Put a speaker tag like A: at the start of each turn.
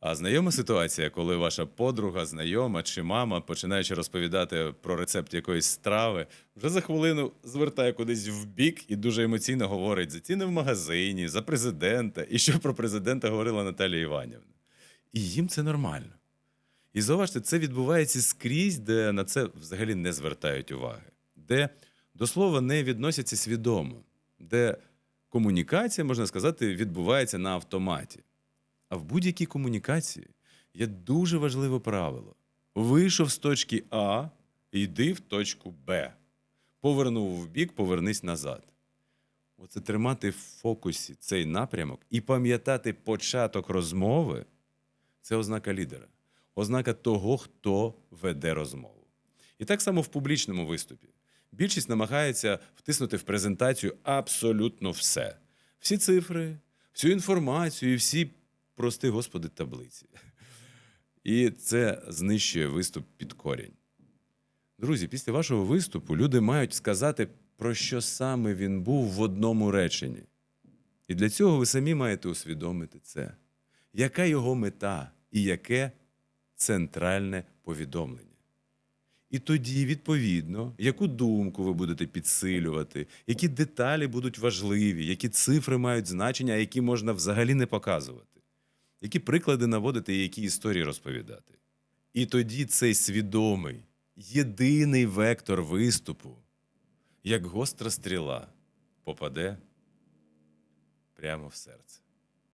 A: А знайома ситуація, коли ваша подруга, знайома чи мама, починаючи розповідати про рецепт якоїсь страви, вже за хвилину звертає кудись в бік і дуже емоційно говорить за ціни в магазині, за президента, і що про президента говорила Наталія Іванівна. І їм це нормально. І зауважте, це відбувається скрізь, де на це взагалі не звертають уваги, де до слова не відносяться свідомо, де комунікація, можна сказати, відбувається на автоматі. А в будь-якій комунікації є дуже важливе правило: вийшов з точки А, йди в точку Б. Повернув в бік, повернись назад. Оце тримати в фокусі цей напрямок і пам'ятати початок розмови це ознака лідера, ознака того, хто веде розмову. І так само в публічному виступі. Більшість намагається втиснути в презентацію абсолютно все: всі цифри, всю інформацію і всі, прости господи, таблиці. І це знищує виступ під корінь. Друзі, після вашого виступу люди мають сказати, про що саме він був в одному реченні. І для цього ви самі маєте усвідомити це. Яка його мета і яке центральне повідомлення? І тоді, відповідно, яку думку ви будете підсилювати, які деталі будуть важливі, які цифри мають значення, які можна взагалі не показувати, які приклади наводити і які історії розповідати. І тоді цей свідомий, єдиний вектор виступу, як гостра стріла, попаде прямо в серце.